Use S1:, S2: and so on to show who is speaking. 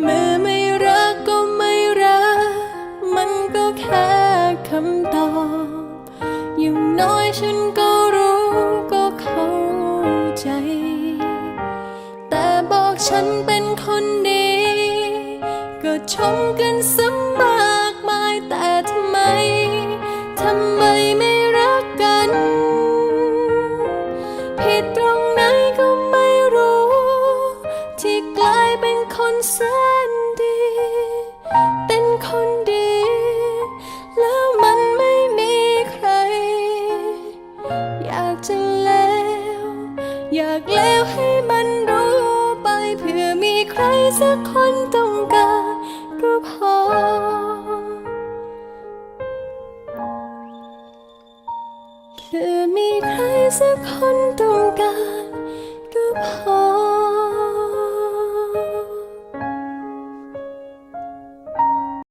S1: เมื่อไม่รักก็ไม่รัก มันก็แค่คำตอบ อย่างน้อยฉันก็รู้ก็เข้าใจ แต่บอกฉันเป็นคนดี ก็ชมกันสมา เป็นคนแสนดี เป็นคนดี แล้วมันไม่มีใคร อยากจะเลวอยากเลวให้มันรู้ไปเพื่อมีใครสักคนต้องการก็พอเพื่อมีใครสักคนต้องการ